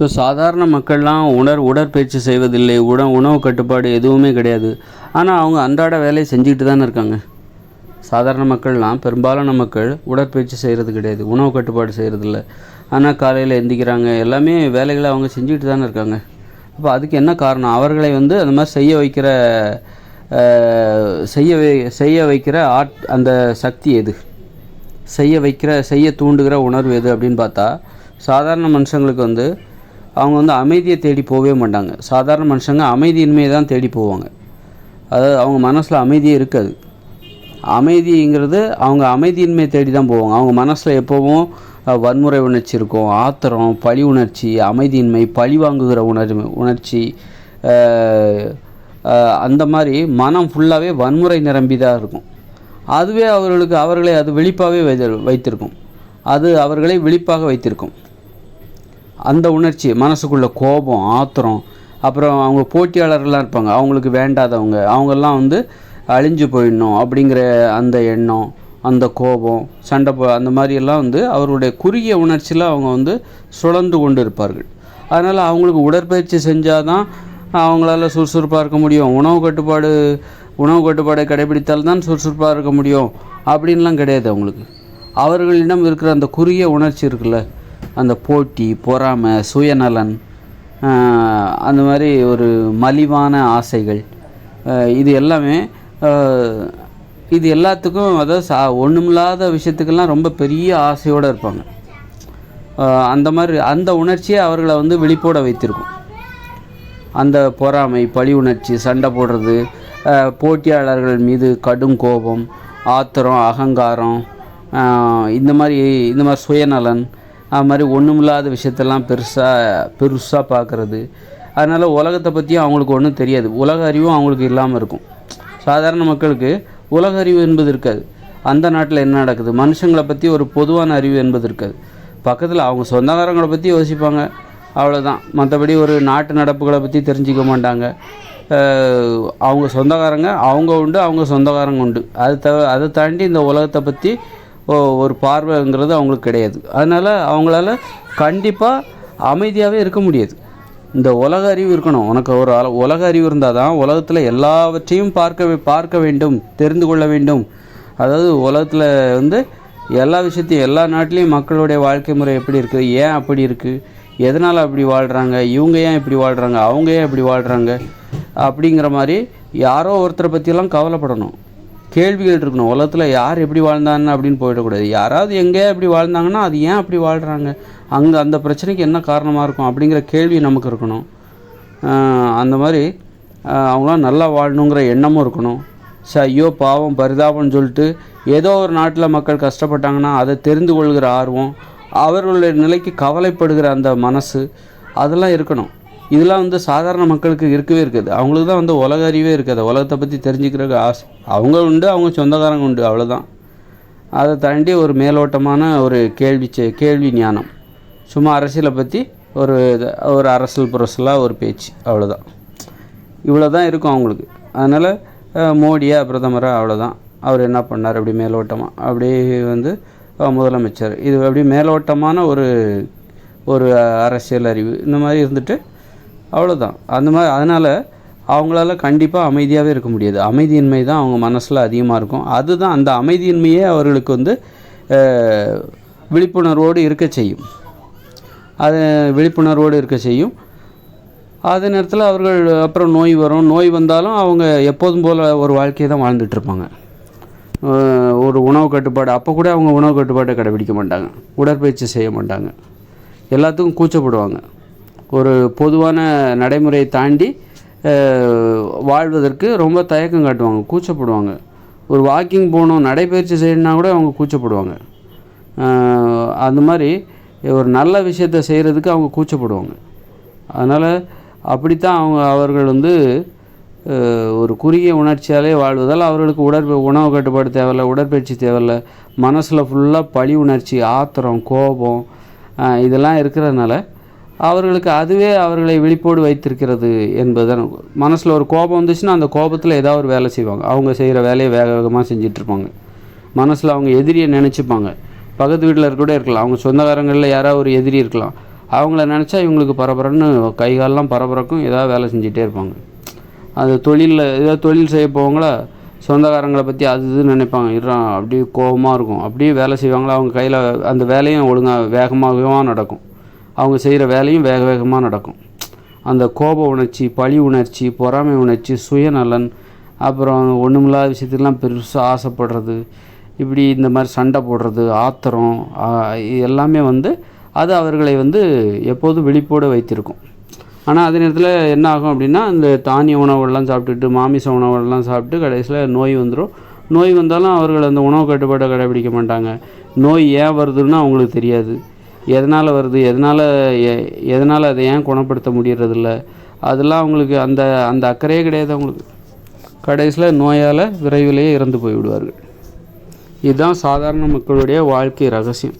இப்போ சாதாரண மக்கள்லாம் உணர் உடற்பயிற்சி செய்வதில்லை. உட உணவு கட்டுப்பாடு எதுவுமே கிடையாது. ஆனால் அவங்க அன்றாட வேலையை செஞ்சுக்கிட்டு தானே இருக்காங்க. சாதாரண மக்கள்லாம் பெரும்பாலான மக்கள் உடற்பயிற்சி செய்கிறது கிடையாது. உணவு கட்டுப்பாடு செய்கிறதில்ல ஆனால் காலையில் எந்திக்கிறாங்க. எல்லாமே வேலைகளை அவங்க செஞ்சுக்கிட்டு தானே இருக்காங்க. அப்போ அதுக்கு என்ன காரணம்? அவர்களை வந்து அந்த மாதிரி செய்ய வைக்கிற செய்ய வை செய்ய வைக்கிற ஆட் அந்த சக்தி எது? செய்ய வைக்கிற செய்ய தூண்டுகிற உணர்வு எது அப்படின்னு பார்த்தா சாதாரண மனுஷங்களுக்கு வந்து அவங்க வந்து அமைதியை தேடி போகவே மாட்டாங்க. சாதாரண மனுஷங்க அமைதியின்மையை தான் தேடி போவாங்க. அதாவது அவங்க மனசில் அமைதியே இருக்காது. அமைதிங்கிறது அவங்க அமைதியின்மையை தேடி தான் போவாங்க. அவங்க மனசில் எப்போவும் வன்முறை உணர்ச்சி இருக்கும் ஆத்திரம் பழி உணர்ச்சி அமைதியின்மை பழி வாங்குகிற உணர்வு உணர்ச்சி அந்த மாதிரி மனம் ஃபுல்லாகவே வன்முறை நிரம்பி தான் இருக்கும். அதுவே அவர்களுக்கு அவர்களை அது விழிப்பாகவே வைத்திருக்கும். அது அவர்களை விழிப்பாக வைத்திருக்கும். அந்த உணர்ச்சி மனசுக்குள்ள கோபம் ஆத்திரம் அப்புறம் அவங்க போட்டியாளர்கள்லாம் இருப்பாங்க. அவங்களுக்கு வேண்டாதவங்க. அவங்கெல்லாம் வந்து அழிஞ்சு போயிடணும் அப்படிங்கிற அந்த எண்ணம் அந்த கோபம் சண்டை போ அந்த மாதிரியெல்லாம் வந்து அவருடைய குறுகிய உணர்ச்சியில் அவங்க வந்து சுழன்று கொண்டு இருப்பார்கள். அதனால் அவங்களுக்கு உடற்பயிற்சி செஞ்சால் தான் அவங்களால சுறுசுறுப்பாக இருக்க முடியும். உணவு கட்டுப்பாடு உணவு கட்டுப்பாடை கடைபிடித்தால் தான் சுறுசுறுப்பாக இருக்க முடியும். அப்படின்லாம் கிடையாது அவங்களுக்கு. அவர்களிடம் இருக்கிற அந்த குறுகிய உணர்ச்சி இருக்குல்ல அந்த போட்டி பொறாமை சுயநலன் அந்த மாதிரி ஒரு மலிவான ஆசைகள். இது எல்லாமே இது எல்லாத்துக்கும் அதாவது சா ஒன்றுமில்லாத விஷயத்துக்கெல்லாம் ரொம்ப பெரிய ஆசையோடு இருப்பாங்க. அந்த மாதிரி அந்த உணர்ச்சியை அவர்களை வந்து விழிப்போட வைத்திருக்கும். அந்த பொறாமை பழி உணர்ச்சி சண்டை போடுறது போட்டியாளர்கள் மீது கடும் கோபம் ஆத்திரம் அகங்காரம் இந்த மாதிரி இந்த மாதிரி சுயநலன் அது மாதிரி ஒன்றுமில்லாத விஷயத்தெல்லாம் பெருசாக பெருசாக பார்க்குறது. அதனால் உலகத்தை பற்றியும் அவங்களுக்கு ஒன்றும் தெரியாது. உலக அறிவும் அவங்களுக்கு இல்லாமல் இருக்கும். சாதாரண மக்களுக்கு உலக அறிவு என்பது இருக்காது. அந்த நாட்டில் என்ன நடக்குது? மனுஷங்களை பற்றி ஒரு பொதுவான அறிவு என்பது இருக்காது. பக்கத்தில் அவங்க சொந்தக்காரங்களை பற்றி யோசிப்பாங்க. அவ்வளோதான் மற்றபடி ஒரு நாட்டு நடப்புகளை பற்றி தெரிஞ்சிக்க மாட்டாங்க. அவங்க சொந்தக்காரங்க அவங்க உண்டு அவங்க சொந்தக்காரங்க உண்டு. அது தவிர அதை தாண்டி இந்த உலகத்தை பற்றி ஒரு பார்வைங்கிறது அவங்களுக்கு கிடையாது. அதனால் அவங்களால கண்டிப்பாக அமைதியாகவே இருக்க முடியாது. இந்த உலக அறிவு இருக்கணும். உனக்கு ஒரு உலக அறிவு இருந்தால் தான் உலகத்தில் எல்லாவற்றையும் பார்க்க வே- பார்க்க வேண்டும் தெரிந்து கொள்ள வேண்டும். அதாவது உலகத்தில் வந்து எல்லா விஷயத்தையும் எல்லா நாட்டிலையும் மக்களுடைய வாழ்க்கை முறை எப்படி இருக்குது ஏன் அப்படி இருக்குது எதனால் அப்படி வாழ்கிறாங்க இவங்க ஏன் இப்படி வாழ்கிறாங்க அவங்க ஏன் இப்படி வாழ்கிறாங்க அப்படிங்கிற மாதிரி யாரோ ஒருத்தரை பற்றியெல்லாம் கவலைப்படணும். கேள்விகள் இருக்கணும். உலகத்தில் யார் எப்படி வாழ்ந்தான்னு அப்படின்னு போயிடக்கூடாது. யாராவது எங்கே எப்படி வாழ்ந்தாங்கன்னா அது ஏன் அப்படி வாழ்கிறாங்க அங்கே அந்த பிரச்சனைக்கு என்ன காரணமாக இருக்கும் அப்படிங்கிற கேள்வி நமக்கு இருக்கணும். அந்த மாதிரி அவங்களாம் நல்லா வாழணுங்கிற எண்ணமும் இருக்கணும். ச ஐயோ பாவம் பரிதாபம்னு சொல்லிட்டு ஏதோ ஒரு நாட்டில் மக்கள் கஷ்டப்பட்டாங்கன்னா அதை தெரிந்து கொள்கிற ஆர்வம் அவர்களுடைய நிலைக்கு கவலைப்படுகிற அந்த மனசு அதெல்லாம் இருக்கணும். இதெல்லாம் வந்து சாதாரண மக்களுக்கு இருக்கவே இருக்காது. அவங்களுக்கு தான் வந்து உலக அறிவே இருக்காது. உலகத்தை பற்றி தெரிஞ்சுக்கிறதுக்கு ஆசை. அவங்க உண்டு அவங்க சொந்தக்காரங்க உண்டு அவ்வளோதான் அதை தாண்டி ஒரு மேலோட்டமான ஒரு கேள்வி செ- கேள்வி ஞானம். சும்மா அரசியலை பற்றி ஒரு ஒரு அரசியல் புரசலாக ஒரு பேச்சு அவ்வளோதான் இவ்வளோ தான் இருக்கும் அவங்களுக்கு. அதனால் மோடியா பிரதமராக அவ்வளோதான் அவர் என்ன பண்ணார்? அப்படி மேலோட்டமாக அப்படியே வந்து முதலமைச்சர். இது அப்படி மேலோட்டமான ஒரு ஒரு அரசியல் அறிவு. இந்த மாதிரி இருந்துட்டு அவ்வளோதான் அந்த மாதிரி அதனால் அவங்களால கண்டிப்பாக அமைதியாகவே இருக்க முடியாது. அமைதியின்மை தான் அவங்க மனசில் அதிகமாக இருக்கும். அதுதான் அந்த அமைதியின்மையே அவர்களுக்கு வந்து விழிப்புணர்வோடு இருக்க செய்யும். அது விழிப்புணர்வோடு இருக்க செய்யும். அதே நேரத்தில் அவர்கள் அப்புறம் நோய் வரும். நோய் வந்தாலும் அவங்க எப்போதும் போல் ஒரு வாழ்க்கையை தான் வாழ்ந்துட்டுருப்பாங்க ஒரு உணவு கட்டுப்பாடு. அப்போ கூட அவங்க உணவு கட்டுப்பாட்டை கடைபிடிக்க மாட்டாங்க. உடற்பயிற்சி செய்ய மாட்டாங்க. எல்லாத்துக்கும் கூச்சப்படுவாங்க. ஒரு பொதுவான நடைமுறையை தாண்டி வாழ்வதற்கு ரொம்ப தயக்கம் காட்டுவாங்க கூச்சப்படுவாங்க. ஒரு வாக்கிங் போகணும் நடைப்பயிற்சி செய்யணுன்னா கூட அவங்க கூச்சப்படுவாங்க. அந்த மாதிரி ஒரு நல்ல விஷயத்தை செய்கிறதுக்கு அவங்க கூச்சப்படுவாங்க. அதனால் அப்படித்தான் அவங்க அவர்கள் வந்து ஒரு குறுகிய உணர்ச்சியாலே வாழ்வதால் அவர்களுக்கு உடற்ப உணவு கட்டுப்பாடு தேவையில்ல உடற்பயிற்சி தேவையில்ல. மனசில் ஃபுல்லாக பழி உணர்ச்சி ஆத்திரம் கோபம் இதெல்லாம் இருக்கிறதுனால அவர்களுக்கு அதுவே அவர்களை விழிப்போடு வைத்திருக்கிறது என்பதுதான் மனசில் ஒரு கோபம் வந்துச்சுன்னா அந்த கோபத்தில் ஏதாவது ஒரு வேலை செய்வாங்க. அவங்க செய்கிற வேலையை வேக வேகமாக செஞ்சிட்ருப்பாங்க. மனசில் அவங்க எதிரியை நினச்சிப்பாங்க. பக்கத்து வீட்டில் கூட இருக்கலாம். அவங்க சொந்தக்காரங்களில் யாராவது ஒரு எதிரி இருக்கலாம். அவங்கள நினச்சா இவங்களுக்கு பரபரன்னு கை காலெல்லாம் பரபரக்கும் ஏதாவது வேலை செஞ்சுட்டே இருப்பாங்க. அது தொழிலில் ஏதாவது தொழில் செய்ய போவங்களா சொந்தக்காரங்களை பற்றி அது இதுன்னு நினைப்பாங்க. இறான் அப்படியே கோபமாக இருக்கும். அப்படியே வேலை செய்வாங்களா? அவங்க கையில் அந்த வேலையும் ஒழுங்காக வேகமாகவும் நடக்கும். அவங்க செய்கிற வேலையும் வேக வேகமாக நடக்கும். அந்த கோப உணர்ச்சி பழி உணர்ச்சி பொறாமை உணர்ச்சி சுயநலன் அப்புறம் ஒன்றுமில்லாத விஷயத்துக்கெலாம் பெருசாக ஆசைப்படுறது இப்படி இந்த மாதிரி சண்டை போடுறது ஆத்திரம் எல்லாமே வந்து அது அவர்களை வந்து எப்போதும் விழிப்போடு வைத்திருக்கும். ஆனால் அதே நேரத்தில் என்ன ஆகும் அப்படின்னா இந்த தானிய உணவுகள்லாம் சாப்பிட்டுட்டு மாமிச உணவுகள்லாம் சாப்பிட்டு கடைசியில் நோய் வந்துடும் நோய் வந்தாலும் அவர்கள் அந்த உணவு கட்டுப்பாட்டை கடைபிடிக்க மாட்டாங்க. நோய் ஏன் வருதுன்னு அவங்களுக்கு தெரியாது. எதனால் வருது? எதனால் எ- எதனால் அதை ஏன் குணப்படுத்த முடியறதில்ல? அதெல்லாம் அவங்களுக்கு அந்த அந்த அக்கறையே கிடையாது அவங்களுக்கு. கடைசியில் நோயால் விரைவிலேயே இறந்து போய்விடுவார்கள். இதுதான் சாதாரண மக்களுடைய வாழ்க்கை ரகசியம்.